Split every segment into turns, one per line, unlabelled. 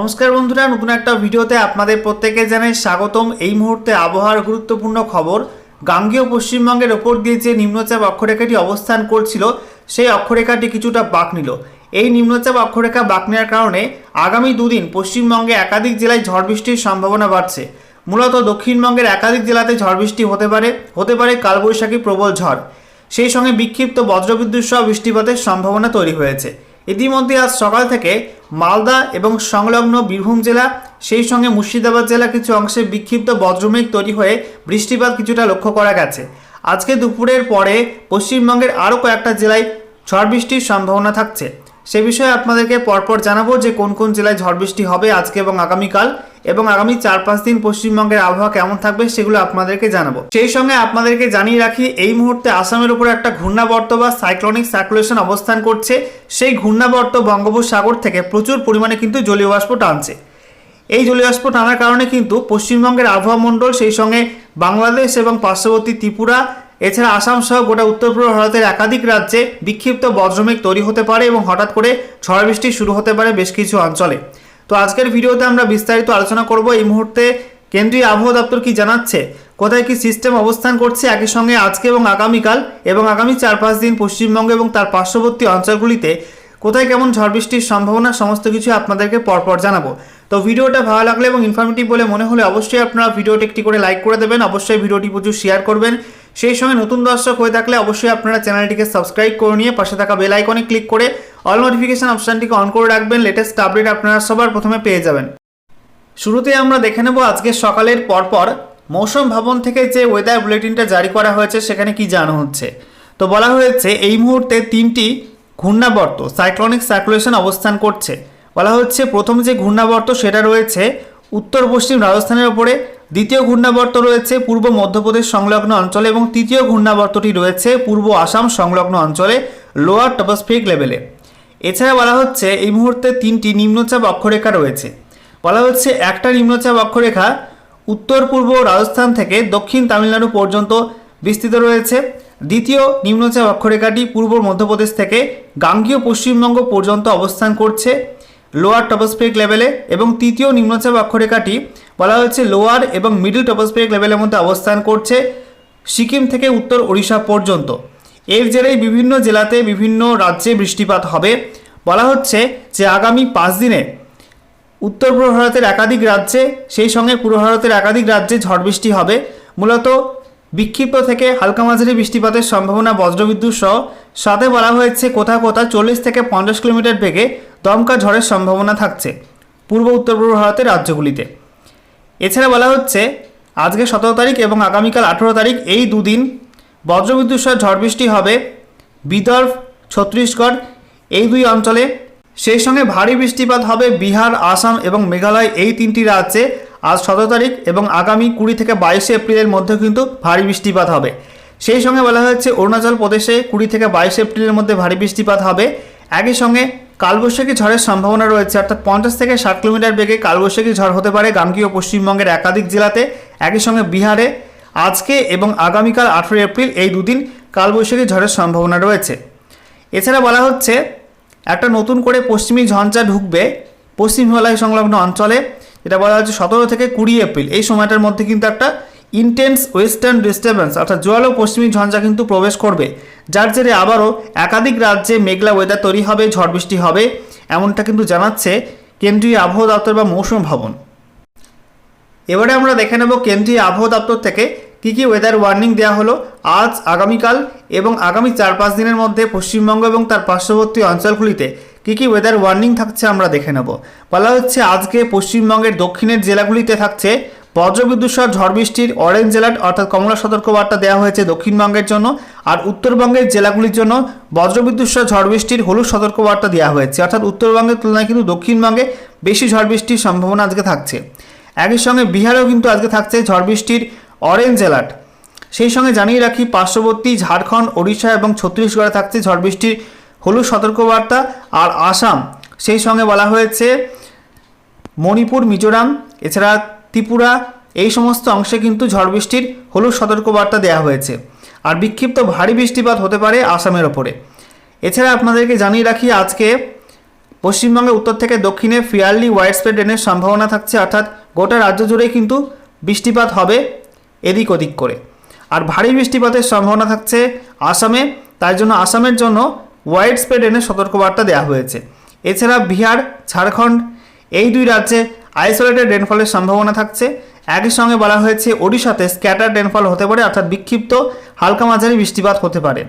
নমস্কার বন্ধুরা, নতুন একটা ভিডিওতে আপনাদের প্রত্যেকে জানাই স্বাগতম। এই মুহূর্তে আবহাওয়ার গুরুত্বপূর্ণ খবর, গাঙ্গেয় পশ্চিমবঙ্গের ওপর দিয়ে যে নিম্নচাপ অক্ষরেখাটি অবস্থান করছিল, সেই অক্ষরেখাটি কিছুটা বাঁক নিল। এই নিম্নচাপ অক্ষরেখা বাঁক নেওয়ার কারণে আগামী দুদিন পশ্চিমবঙ্গে একাধিক জেলায় ঝড় বৃষ্টির সম্ভাবনা বাড়ছে। মূলত দক্ষিণবঙ্গের একাধিক জেলাতে ঝড় বৃষ্টি হতে পারে হতে পারে কালবৈশাখী প্রবল ঝড়। সেই সঙ্গে বিক্ষিপ্ত বজ্রবিদ্যুৎ সহ বৃষ্টিপাতের সম্ভাবনা তৈরি হয়েছে। ইতিমধ্যে আজ সকাল থেকে মালদা এবং সংলগ্ন বীরভূম জেলা, সেই সঙ্গে মুর্শিদাবাদ জেলা কিছু অংশে বিক্ষিপ্ত বজ্রমেঘ তৈরি হয়ে বৃষ্টিপাত কিছুটা লক্ষ্য করা গেছে। আজকে দুপুরের পরে পশ্চিমবঙ্গের আরও কয়েকটা জেলায় ঝড় বৃষ্টির সম্ভাবনা থাকছে। সে বিষয়ে আপনাদেরকে পরপর জানাব যে কোন কোন জেলায় ঝড় বৃষ্টি হবে আজকে এবং আগামীকাল। এবং আগামী চার পাঁচ দিন পশ্চিমবঙ্গের আবহাওয়া কেমন থাকবে সেগুলো আপনাদেরকে জানাব। সেই সঙ্গে আপনাদেরকে জানিয়ে রাখি, এই মুহূর্তে আসামের উপর একটা ঘূর্ণাবর্ত বা সাইক্লোনিক সার্কুলেশন অবস্থান করছে। সেই ঘূর্ণাবর্ত বঙ্গোপসাগর থেকে প্রচুর পরিমাণে কিন্তু জলীয় বাষ্প টানছে। এই জলীয়বাষ্প টানার কারণে কিন্তু পশ্চিমবঙ্গের আবহাওয়া মণ্ডল, সেই সঙ্গে বাংলাদেশ এবং পার্শ্ববর্তী ত্রিপুরা, এছাড়া আসাম সহ গোটা উত্তর পূর্ব ভারতের একাধিক রাজ্যে বিক্ষিপ্ত বজ্রমেঘ তৈরি হতে পারে এবং হঠাৎ করে ঝড় বৃষ্টি শুরু হতে পারে বেশ কিছু অঞ্চলে। তো আজকের ভিডিওতে আমরা বিস্তারিত আলোচনা করব এই মুহূর্তে কেন্দ্রীয় আবহাওয়া দপ্তর কি জানাচ্ছে, কোথায় কি সিস্টেম অবস্থান করছে একই সঙ্গে আজকে এবং আগামীকাল এবং আগামী চার পাঁচ দিন পশ্চিমবঙ্গ এবং তার পার্শ্ববর্তী অঞ্চলগুলিতে কোথায় কেমন ঝড় বৃষ্টির সম্ভাবনা, সমস্ত কিছু আপনাদেরকে পরপর জানাব। তো ভিডিওটা ভালো লাগলে এবং ইনফরমেটিভ বলে মনে হলে অবশ্যই আপনারা ভিডিওটি একটি করে লাইক করে দেবেন, অবশ্যই ভিডিওটি প্রচুর শেয়ার করবেন। সেই সঙ্গে নতুন দর্শক হয়ে থাকলে অবশ্যই আপনারা চ্যানেলটিকে সাবস্ক্রাইব করে নিয়ে পাশে থাকা বেল আইকনে ক্লিক করে অল নোটিফিকেশন অপশানটিকে অন করে রাখবেন। লেটেস্ট আপডেট আপনারা সবার প্রথমে পেয়ে যাবেন। শুরুতে আমরা দেখে নেব আজকে সকালের পরপর মৌসুম ভবন থেকে যে ওয়েদার বুলেটিনটা জারি করা হয়েছে, সেখানে কি জানা হচ্ছে? তো বলা হয়েছে, এই মুহূর্তে তিনটি ঘূর্ণাবর্ত সাইক্লোনিক সার্কুলেশন অবস্থান করছে। বলা হচ্ছে, প্রথম যে ঘূর্ণাবর্ত, সেটা রয়েছে উত্তর পশ্চিম রাজস্থানের ওপরে দ্বিতীয় ঘূর্ণাবর্ত রয়েছে পূর্ব মধ্যপ্রদেশ সংলগ্ন অঞ্চলে এবং তৃতীয় ঘূর্ণাবর্তটি রয়েছে পূর্ব আসাম সংলগ্ন অঞ্চলে লোয়ার টপোস্ফিক লেভেলে এছাড়া বলা হচ্ছে এই মুহূর্তে তিনটি নিম্নচাপ অক্ষরেখা রয়েছে। বলা হচ্ছে একটা নিম্নচাপ অক্ষরেখা উত্তর, পূর্ব রাজস্থান থেকে দক্ষিণ তামিলনাড়ু পর্যন্ত বিস্তৃত রয়েছে। দ্বিতীয় নিম্নচাপ অক্ষরেখাটি পূর্ব মধ্যপ্রদেশ থেকে গাঙ্গীয় পশ্চিমবঙ্গ পর্যন্ত অবস্থান করছে লোয়ার টপোস্ফিক লেভেলে এবং তৃতীয় নিম্নচাপ অক্ষরেখাটি বলা হয়েছে লোয়ার এবং মিডল টপোস্ফিক লেভেলের মধ্যে অবস্থান করছে সিকিম থেকে উত্তর ওড়িশা পর্যন্ত। এর জেরেই বিভিন্ন জেলাতে বিভিন্ন রাজ্যে বৃষ্টিপাত হবে। বলা হচ্ছে যে আগামী পাঁচ দিনে উত্তর পূর্ব ভারতের একাধিক রাজ্যে, সেই সঙ্গে পূর্ব ভারতের একাধিক রাজ্যে ঝড় বৃষ্টি হবে। মূলত বিক্ষিপ্ত থেকে হালকা মাঝারি বৃষ্টিপাতের সম্ভাবনা বজ্রবিদ্যুৎ সহ। সাথে বলা হয়েছে কোথাও কোথাও চল্লিশ থেকে পঞ্চাশ কিলোমিটার বেগে দমকা ঝড়ের সম্ভাবনা থাকছে। পূর্ব, উত্তর পূর্ব ভারতের রাজ্যগুলিতে। এছাড়া বলা হচ্ছে, আজকে সতেরো তারিখ এবং আগামীকাল আঠেরো তারিখ এই দুদিন বজ্রবিদ্যুৎ সহ ঝড় বৃষ্টি হবে বিদর্ভ, ছত্তিশগড়, এই দুই অঞ্চলে। সেই সঙ্গে ভারী বৃষ্টিপাত হবে বিহার, আসাম এবং মেঘালয় এই তিনটি রাজ্যে। আজ সতেরো তারিখ এবং আগামী কুড়ি থেকে বাইশে এপ্রিলের মধ্যে কিন্তু ভারী বৃষ্টিপাত হবে। সেই সঙ্গে বলা হয়েছে, অরুণাচল প্রদেশে কুড়ি থেকে বাইশে এপ্রিলের মধ্যে ভারী বৃষ্টিপাত হবে। একই সঙ্গে কালবৈশাখী ঝড়ের সম্ভাবনা রয়েছে। অর্থাৎ পঞ্চাশ থেকে ষাট কিলোমিটার বেগে কালবৈশাখী ঝড় হতে পারে গাঙ্গীয় পশ্চিমবঙ্গের একাধিক জেলাতে। একই সঙ্গে বিহারে আজকে এবং আগামীকাল আঠেরোই এপ্রিল এই দুদিন কালবৈশাখী ঝড়ের সম্ভাবনা রয়েছে। এছাড়া বলা হচ্ছে, একটা নতুন করে পশ্চিমী ঝঞ্ঝা ঢুকবে পশ্চিম হিমালয় সংলগ্ন অঞ্চলে। যেটা বলা হচ্ছে সতেরো থেকে কুড়ি এপ্রিল। এই সময়টার মধ্যে কিন্তু একটা ইন্টেন্স ওয়েস্টার্ন ডিস্টারবেন্স অর্থাৎ জোয়ালো পশ্চিমী ঝঞ্ঝা কিন্তু প্রবেশ করবে। যার জেরে আবারও একাধিক রাজ্যে মেঘলা ওয়েদার তৈরি হবে, ঝড় বৃষ্টি হবে, এমনটা কিন্তু জানাচ্ছে কেন্দ্রীয় আবহাওয়া দপ্তর বা মৌসুম ভবন। এবারে আমরা দেখে নেব কেন্দ্রীয় আবহাওয়া দপ্তর থেকে কী কী ওয়েদার ওয়ার্নিং দেওয়া হলো আজ, আগামীকাল এবং আগামী চার পাঁচ দিনের মধ্যে পশ্চিমবঙ্গ এবং তার পার্শ্ববর্তী অঞ্চলগুলিতে কী কী ওয়েদার ওয়ার্নিং থাকছে আমরা দেখে নেব। বলা হচ্ছে আজকে পশ্চিমবঙ্গের দক্ষিণের জেলাগুলিতে থাকছে বজ্রবিদ্যুৎ সহ ঝড় বৃষ্টির অরেঞ্জ অ্যালার্ট অর্থাৎ কমলা সতর্কবার্তা দেওয়া হয়েছে দক্ষিণবঙ্গের জন্য, আর উত্তরবঙ্গের জেলাগুলির জন্য বজ্রবিদ্যুৎ সহ ঝড় বৃষ্টির হলুদ সতর্কবার্তা দেওয়া হয়েছে। অর্থাৎ উত্তরবঙ্গের তুলনায় কিন্তু দক্ষিণবঙ্গে বেশি ঝড় বৃষ্টির সম্ভাবনা আজকে থাকছে। একই সঙ্গে বিহারেও কিন্তু আজকে থাকছে ঝড় বৃষ্টির অরেঞ্জ অ্যালার্ট সেই সঙ্গে জানিয়ে রাখি, পার্শ্ববর্তী ঝাড়খণ্ড, ওড়িশা এবং ছত্তিশগড়ে থাকছে ঝড় বৃষ্টির হলুদ সতর্কবার্তা, আর আসাম, সেই সঙ্গে বলা হয়েছে মণিপুর, মিজোরাম, এছাড়া ত্রিপুরা, এই সমস্ত অংশে কিন্তু ঝড় বৃষ্টির হলুদ সতর্কবার্তা দেওয়া হয়েছে। আর বিক্ষিপ্ত ভারী বৃষ্টিপাত হতে পারে আসামের ওপরে। এছাড়া আপনাদেরকে জানিয়ে রাখি, আজকে পশ্চিমবঙ্গের উত্তর থেকে দক্ষিণে ফিয়ারলি ওয়াইড স্প্রেড রেনের সম্ভাবনা থাকছে, অর্থাৎ গোটা রাজ্য জুড়েই কিন্তু বৃষ্টিপাত হবে এদিক ওদিক করে। আর ভারী বৃষ্টিপাতের সম্ভাবনা থাকছে আসামে তার জন্য আসামের জন্য ওয়াইড স্প্রেড রেনের সতর্কবার্তা দেওয়া হয়েছে। এছাড়া বিহার, ঝাড়খণ্ড, এই দুই রাজ্যে আইসোলেটেড রেনফলের সম্ভাবনা থাকছে। একই সঙ্গে বলা হয়েছে, ওড়িশাতে স্ক্যাটার রেনফল হতে পারে, অর্থাৎ বিক্ষিপ্ত হালকা মাঝারি বৃষ্টিপাত হতে পারে।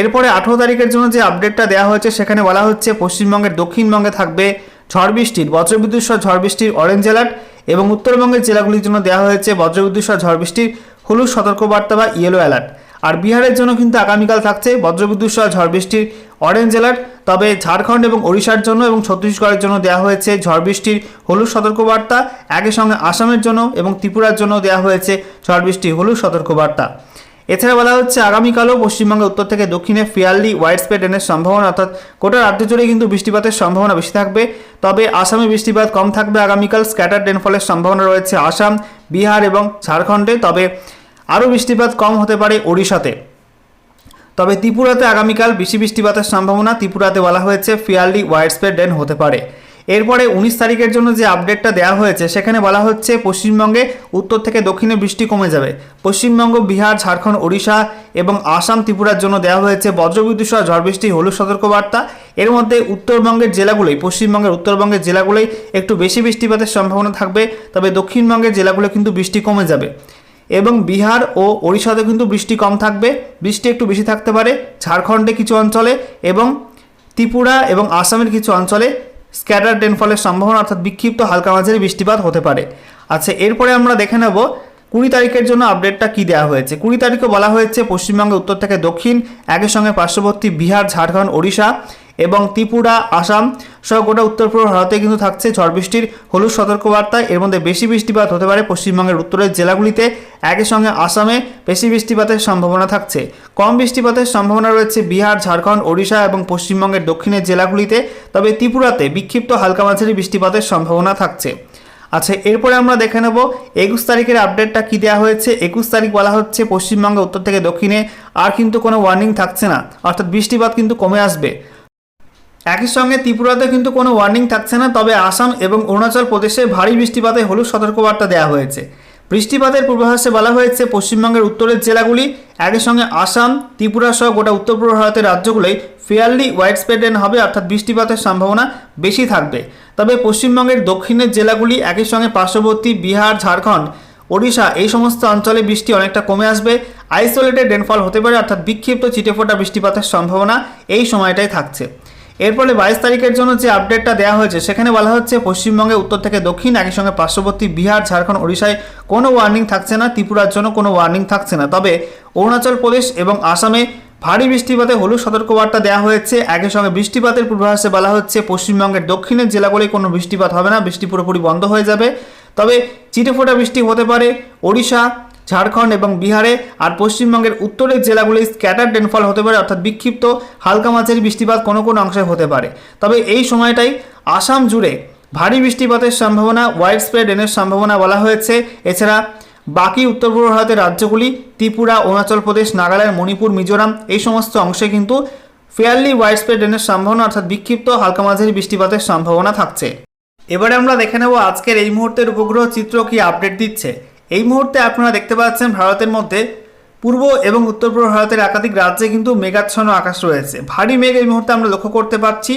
এরপরে আঠেরো তারিখের জন্য যে আপডেটটা দেওয়া হয়েছে, সেখানে বলা হচ্ছে, পশ্চিমবঙ্গের দক্ষিণবঙ্গে থাকবে ঝড় বৃষ্টির বজ্রবিদ্যুৎ সহ ঝড় বৃষ্টির অরেঞ্জ অ্যালার্ট এবং উত্তরবঙ্গের জেলাগুলির জন্য দেওয়া হয়েছে বজ্রবিদ্যুৎ সহ ঝড় বৃষ্টির হলুদ সতর্কবার্তা বা ইয়েলো অ্যালার্ট আর বিহারের জন্য কিন্তু আগামীকাল থাকছে বজ্রবিদ্যুৎ সহ ঝড় বৃষ্টির অরেঞ্জ অ্যালার্ট তবে ঝাড়খণ্ড এবং ওড়িশার জন্য এবং ছত্তিশগড়ের জন্য দেওয়া হয়েছে ঝড় বৃষ্টির হলুদ সতর্কবার্তা। একই সঙ্গে আসামের জন্য এবং ত্রিপুরার জন্য দেওয়া হয়েছে ঝড় বৃষ্টির হলুদ সতর্কবার্তা। এছাড়া বলা হচ্ছে, আগামীকালও পশ্চিমবঙ্গের উত্তর থেকে দক্ষিণে ফিয়ারলি ওয়াইড স্প্রেড রেনের সম্ভাবনা, অর্থাৎ গোটা রাজ্য জুড়ে কিন্তু বৃষ্টিপাতের সম্ভাবনা বেশি থাকবে। তবে আসামে বৃষ্টিপাত কম থাকবে আগামীকাল স্ক্যাটার রেনফলের সম্ভাবনা রয়েছে আসাম, বিহার এবং ঝাড়খণ্ডে। তবে আরও বৃষ্টিপাত কম হতে পারে ওড়িশাতে। তবে ত্রিপুরাতে আগামীকাল বেশি বৃষ্টিপাতের সম্ভাবনা। ত্রিপুরাতে বলা হয়েছে ফিয়ারলি ওয়াইড স্প্রেড রেন হতে পারে। এরপরে উনিশ তারিখের জন্য যে আপডেটটা দেওয়া হয়েছে, সেখানে বলা হচ্ছে পশ্চিমবঙ্গে উত্তর থেকে দক্ষিণে বৃষ্টি কমে যাবে। পশ্চিমবঙ্গ, বিহার, ঝাড়খণ্ড, ওড়িশা এবং আসাম ত্রিপুরার জন্য দেওয়া হয়েছে বজ্রবিদ্যুৎ সহ ঝড় বৃষ্টি হলুদ সতর্কবার্তা। এর মধ্যে উত্তরবঙ্গের জেলাগুলোই, পশ্চিমবঙ্গের উত্তরবঙ্গের জেলাগুলোই একটু বেশি বৃষ্টিপাতের সম্ভাবনা থাকবে। তবে দক্ষিণবঙ্গের জেলাগুলো কিন্তু বৃষ্টি কমে যাবে। এবং বিহার ও ওড়িশাতে কিন্তু বৃষ্টি কম থাকবে। বৃষ্টি একটু বেশি থাকতে পারে ঝাড়খণ্ডে কিছু অঞ্চলে এবং ত্রিপুরা এবং আসামের কিছু অঞ্চলে স্ক্যাটার ডেনফলের সম্ভাবনা অর্থাৎ বিক্ষিপ্ত হালকা মাঝারি বৃষ্টিপাত হতে পারে। আচ্ছা এরপরে আমরা দেখে নেব কুড়ি তারিখের জন্য আপডেটটা কি দেওয়া হয়েছে। কুড়ি তারিখে বলা হয়েছে পশ্চিমবঙ্গের উত্তর থেকে দক্ষিণ, একই সঙ্গে পার্শ্ববর্তী বিহার, ঝাড়খণ্ড, ওড়িশা। এবং ত্রিপুরা, আসাম সহ গোটা উত্তর পূর্ব ভারতে কিন্তু থাকছে ঝড় বৃষ্টির হলুদ সতর্কবার্তা। এর মধ্যে বেশি বৃষ্টিপাত হতে পারে পশ্চিমবঙ্গের উত্তরের জেলাগুলিতে। একই সঙ্গে আসামে বেশি বৃষ্টিপাতের সম্ভাবনা থাকছে। কম বৃষ্টিপাতের সম্ভাবনা রয়েছে বিহার, ঝাড়খণ্ড, ওড়িশা এবং পশ্চিমবঙ্গের দক্ষিণের জেলাগুলিতে। তবে ত্রিপুরাতে বিক্ষিপ্ত হালকা মাঝারি বৃষ্টিপাতের সম্ভাবনা থাকছে। আচ্ছা এরপরে আমরা দেখে নেব একুশ তারিখের আপডেটটা কী দেওয়া হয়েছে। একুশ তারিখ বলা হচ্ছে পশ্চিমবঙ্গে উত্তর থেকে দক্ষিণে আর কিন্তু কোনো ওয়ার্নিং থাকছে না। অর্থাৎ বৃষ্টিপাত কিন্তু কমে আসবে। একই সঙ্গে ত্রিপুরাতে কিন্তু কোনো ওয়ার্নিং থাকছে না, তবে আসাম এবং অরুণাচল প্রদেশে ভারী বৃষ্টিপাতে হলুদ সতর্কবার্তা দেওয়া হয়েছে। বৃষ্টিপাতের পূর্বাভাসে বলা হয়েছে, পশ্চিমবঙ্গের উত্তরের জেলাগুলি, একই সঙ্গে আসাম, ত্রিপুরা সহ গোটা উত্তর পূর্ব ভারতের রাজ্যগুলোই ফেয়ারলি ওয়াইড স্প্রেড রেন হবে, অর্থাৎ বৃষ্টিপাতের সম্ভাবনা বেশি থাকবে। তবে পশ্চিমবঙ্গের দক্ষিণের জেলাগুলি একই সঙ্গে পার্শ্ববর্তী বিহার, ঝাড়খণ্ড, ওড়িশা এই সমস্ত অঞ্চলে বৃষ্টি অনেকটা কমে আসবে। আইসোলেটেড রেনফল হতে পারে, অর্থাৎ বিক্ষিপ্ত চিটেফোঁটা বৃষ্টিপাতের সম্ভাবনা এই সময়টাই থাকছে। এর ফলে বাইশ তারিখের জন্য যে আপডেটটা দেওয়া হয়েছে, সেখানে বলা হচ্ছে পশ্চিমবঙ্গে উত্তর থেকে দক্ষিণ, একই সঙ্গে পার্শ্ববর্তী বিহার, ঝাড়খণ্ড, ওড়িশায় কোনো ওয়ার্নিং থাকছে না, ত্রিপুরার জন্য কোনো ওয়ার্নিং থাকছে না। তবে অরুণাচল প্রদেশ এবং আসামে ভারী বৃষ্টিপাতে হলুদ সতর্কবার্তা দেওয়া হয়েছে। একই সঙ্গে বৃষ্টিপাতের পূর্বাভাসে বলা হচ্ছে পশ্চিমবঙ্গের দক্ষিণের জেলাগুলোয় কোনো বৃষ্টিপাত হবে না, বৃষ্টি পুরোপুরি বন্ধ হয়ে যাবে। তবে চিটেফোঁটা বৃষ্টি হতে পারে। ওড়িশা ঝাড়খণ্ড এবং বিহারে আর পশ্চিমবঙ্গের উত্তরের জেলাগুলি স্ক্যাটার রেনফল হতে পারে, অর্থাৎ বিক্ষিপ্ত হালকা মাঝারি বৃষ্টিপাত কোনো কোনো অংশে হতে পারে। তবে এই সময়টাই আসাম জুড়ে ভারী বৃষ্টিপাতের সম্ভাবনা ওয়াইড স্প্রেড রেনের সম্ভাবনা বলা হয়েছে। এছাড়া বাকি উত্তর পূর্ব ভারতের রাজ্যগুলি, ত্রিপুরা, অরুণাচল প্রদেশ, নাগাল্যান্ড, মণিপুর, মিজোরাম, এই সমস্ত অংশে কিন্তু ফেয়ারলি ওয়াইড স্প্রেড রেনের সম্ভাবনা, অর্থাৎ বিক্ষিপ্ত হালকা মাঝারি বৃষ্টিপাতের সম্ভাবনা থাকছে। এবারে আমরা দেখে নেব আজকের এই মুহূর্তের উপগ্রহ চিত্র কি আপডেট দিচ্ছে। এই মুহূর্তে আপনারা দেখতে পাচ্ছেন ভারতের মধ্যে পূর্ব এবং উত্তর পূর্ব ভারতের একাধিক রাজ্যে কিন্তু মেঘাচ্ছন্ন আকাশ রয়েছে। ভারী মেঘ এই মুহূর্তে আমরা লক্ষ্য করতে পারছি।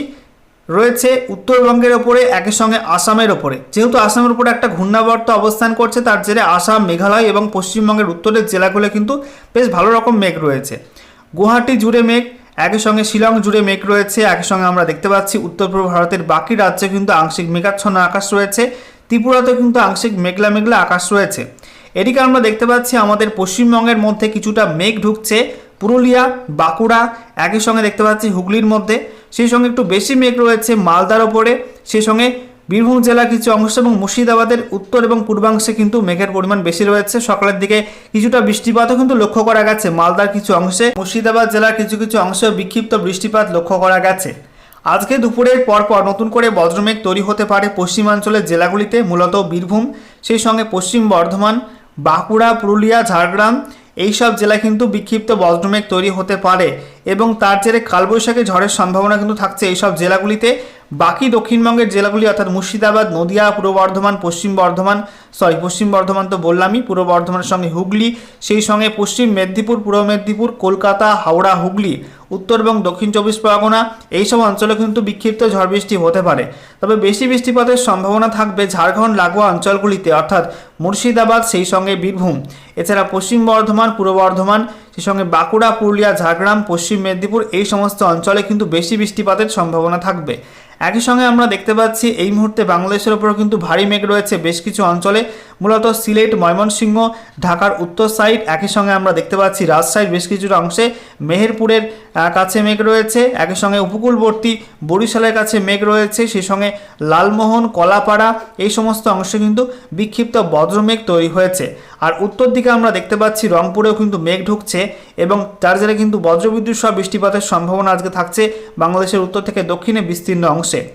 রয়েছে উত্তরবঙ্গের ওপরে একই সঙ্গে আসামের ওপরে। যেহেতু আসামের উপরে একটা ঘূর্ণাবর্ত অবস্থান করছে, তার জেরে আসাম, মেঘালয় এবং পশ্চিমবঙ্গের উত্তরের জেলাগুলো কিন্তু বেশ ভালো রকম মেঘ রয়েছে। গুয়াহাটি জুড়ে মেঘ একই সঙ্গে শিলং জুড়ে মেঘ রয়েছে। একই সঙ্গে আমরা দেখতে পাচ্ছি উত্তর পূর্ব ভারতের বাকি রাজ্যে কিন্তু আংশিক মেঘাচ্ছন্ন আকাশ রয়েছে। ত্রিপুরাতেও কিন্তু আংশিক মেঘলা মেঘলা আকাশ রয়েছে। এদিকে আমরা দেখতে পাচ্ছি আমাদের পশ্চিমবঙ্গের মধ্যে কিছুটা মেঘ ঢুকছে। পুরুলিয়া, বাঁকুড়া একই সঙ্গে দেখতে পাচ্ছি হুগলির মধ্যে। সেই সঙ্গে একটু বেশি মেঘ রয়েছে মালদার ওপরে। সেই সঙ্গে বীরভূম জেলার কিছু অংশ এবং মুর্শিদাবাদের উত্তর এবং পূর্বাংশে কিন্তু মেঘের পরিমাণ বেশি রয়েছে। সকালের দিকে কিছুটা বৃষ্টিপাতও কিন্তু লক্ষ্য করা গেছে মালদার কিছু অংশে। মুর্শিদাবাদ জেলার কিছু কিছু অংশে বিক্ষিপ্ত বৃষ্টিপাত লক্ষ্য করা গেছে। আজকে দুপুরের পরপর নতুন করে বজ্রমেঘ তৈরি হতে পারে পশ্চিমাঞ্চলের জেলাগুলিতে, মূলত বীরভূম, সেই সঙ্গে পশ্চিম বর্ধমান, বাঁকুড়া, পুরুলিয়া, ঝাড়গ্রাম, এইসব জেলায় কিন্তু বিক্ষিপ্ত বজ্রমেঘ তৈরি হতে পারে এবং তার জেরে কালবৈশাখী ঝড়ের সম্ভাবনা কিন্তু থাকছে এইসব জেলাগুলিতে। বাকি দক্ষিণবঙ্গের জেলাগুলি অর্থাৎ মুর্শিদাবাদ, নদিয়া, পূর্ব বর্ধমান, পশ্চিম বর্ধমান সরি পশ্চিম বর্ধমান তো বললামই, পূর্ব বর্ধমানের সঙ্গে হুগলি, সেই সঙ্গে পশ্চিম মেদিনীপুর, পূর্ব মেদিনীপুর, কলকাতা, হাওড়া, হুগলি, উত্তর এবং দক্ষিণ চব্বিশ পরগনা এইসব অঞ্চলে কিন্তু বিক্ষিপ্ত ঝড় বৃষ্টি হতে পারে। তবে বেশি বৃষ্টিপাতের সম্ভাবনা থাকবে ঝাড়খণ্ড, লাগোয়া অঞ্চলগুলিতে, অর্থাৎ মুর্শিদাবাদ, সেই সঙ্গে বীরভূম। এছাড়া পশ্চিম বর্ধমান, পূর্ব বর্ধমান, সেই সঙ্গে বাঁকুড়া, পুরুলিয়া, ঝাড়গ্রাম, পশ্চিম মেদিনীপুর, এই সমস্ত অঞ্চলে কিন্তু বেশি বৃষ্টিপাতের সম্ভাবনা থাকবে। একই সঙ্গে আমরা দেখতে পাচ্ছি এই মুহূর্তে বাংলাদেশের ওপরও কিন্তু ভারী মেঘ রয়েছে বেশ কিছু অঞ্চলে, মূলত সিলেট, ময়মনসিংহ, ঢাকার উত্তর সাইড একই সঙ্গে আমরা দেখতে পাচ্ছি রাজশাহীর বেশ কিছুটা অংশে মেহেরপুরের কাছে মেঘ রয়েছে, একই সঙ্গে উপকূলবর্তী বরিশালের কাছে মেঘ রয়েছে, সেই সঙ্গে লালমোহন, কলাপাড়া, এই সমস্ত অংশে কিন্তু বিক্ষিপ্ত বজ্রমেঘ তৈরি হয়েছে। আর উত্তর দিকে আমরা দেখতে পাচ্ছি রংপুরেও কিন্তু মেঘ ঢুকছে এবং তার জেরে কিন্তু বজ্রবিদ্যুৎ সহ বৃষ্টিপাতের সম্ভাবনা আজকে থাকছে বাংলাদেশের উত্তর থেকে দক্ষিণে বিস্তীর্ণ অংশে। sé,